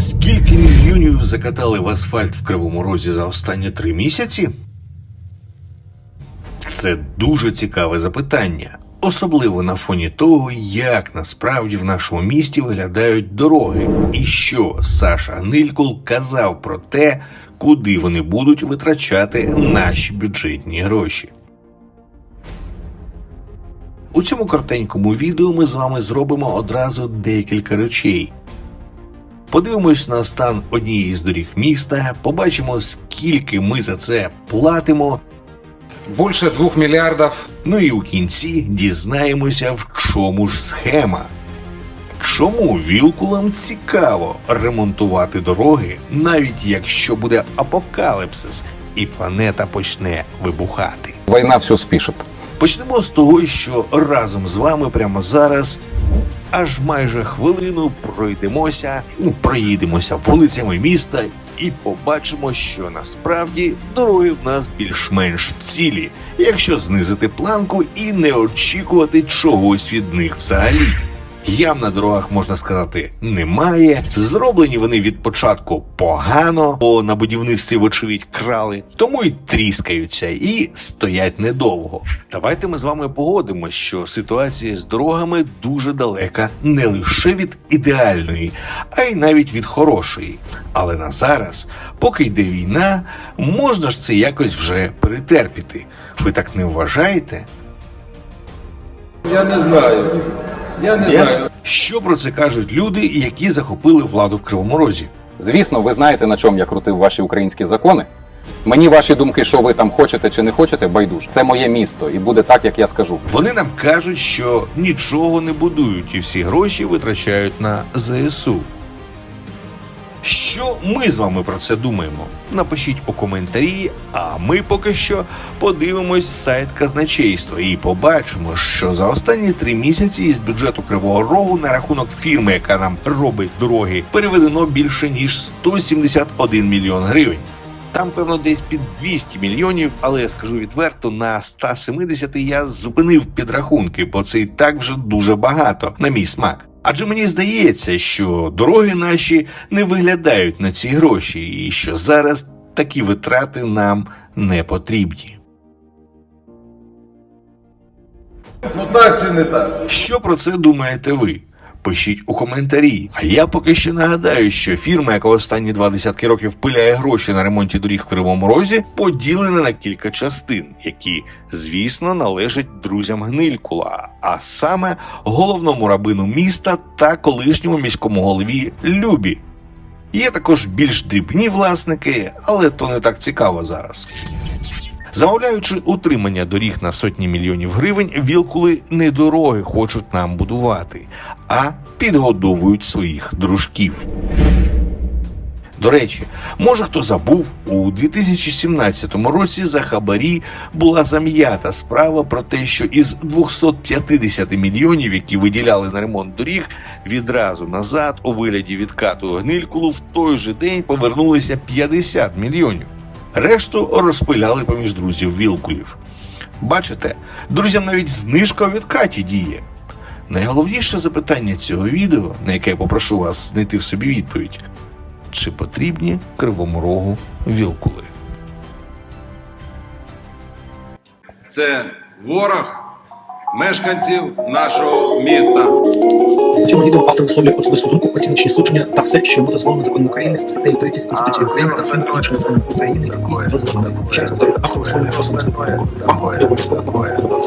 Скільки мільйонів закатали в асфальт в Кривому Розі за останні три місяці? Це дуже цікаве запитання, особливо на фоні того, як насправді в нашому місті виглядають дороги, і що Саша Гнилькул казав про те, куди вони будуть витрачати наші бюджетні гроші. У цьому коротенькому відео ми з вами зробимо одразу декілька речей. Подивимось на стан однієї з доріг міста, побачимо, скільки ми за це платимо. Больше двух миллиардов Ну і у кінці дізнаємося, в чому ж схема. Чому вілкулам цікаво ремонтувати дороги, навіть якщо буде апокаліпсис і планета почне вибухати? война все спишет. Почнемо з того, що разом з вами прямо зараз аж майже хвилину пройдемося, ну проїдемося вулицями міста і побачимо, що насправді дороги в нас більш-менш цілі, якщо знизити планку і не очікувати чогось від них взагалі. Ям на дорогах можна сказати немає. Зроблені вони від початку погано, бо на будівництві, вочевидь, крали, тому й тріскаються і стоять недовго. Давайте ми з вами погодимось, що ситуація з дорогами дуже далека не лише від ідеальної, а й навіть від хорошої. Але на зараз, поки йде війна, можна ж це якось вже перетерпіти. Ви так не вважаєте? Я не знаю. Я не знаю. Що про це кажуть люди, які захопили владу в Кривому Розі? Звісно, ви знаєте, на чому я крутив ваші українські закони. Мені ваші думки, що ви там хочете чи не хочете, байдуже. Це моє місто, і буде так, як я скажу. Вони нам кажуть, що нічого не будують і всі гроші витрачають на ЗСУ. Що ми з вами про це думаємо? Напишіть у коментарі, а ми поки що подивимось сайт казначейства і побачимо, що за останні три місяці із бюджету Кривого Рогу на рахунок фірми, яка нам робить дороги, переведено більше ніж 171 мільйон гривень. Там, певно, десь під 200 мільйонів, але я скажу відверто, на 170 я зупинив підрахунки, бо це і так вже дуже багато, на мій смак. Адже мені здається, що дороги наші не виглядають на ці гроші, і що зараз такі витрати нам не потрібні. Ну так чи не так? Що про це думаєте ви? Пишіть у коментарі. А я поки що нагадаю, що фірма, яка останні два десятки років пиляє гроші на ремонті доріг в Кривому Розі, поділена на кілька частин, які, звісно, належать друзям Гнилькула, а саме головному рабину міста та колишньому міському голові Любі. Є також більш дрібні власники, але то не так цікаво зараз. Замовляючи утримання доріг на сотні мільйонів гривень, вілкули не дороги хочуть нам будувати, а підгодовують своїх дружків. До речі, може хто забув, у 2017 році за хабарі була зам'ята справа про те, що із 250 мільйонів, які виділяли на ремонт доріг, відразу назад у вигляді відкату гнилькулу в той же день повернулися 50 мільйонів. Решту розпиляли поміж друзів Вілкулів. Бачите, друзям навіть знижка у відкаті діє. Найголовніше запитання цього відео, на яке я попрошу вас знайти в собі відповідь: чи потрібні кривому рогу вілкули? Це ворог мешканців нашого міста. Цьому відео автор висловлює особисту думку, оціночні судження та все, що йому дозволено законом України з статтею 30 Конституції України та всім іншим законом України, які дозволено. Ще раз повторюю, автор висловлює особисту думку. Вам обов'язково допомагати.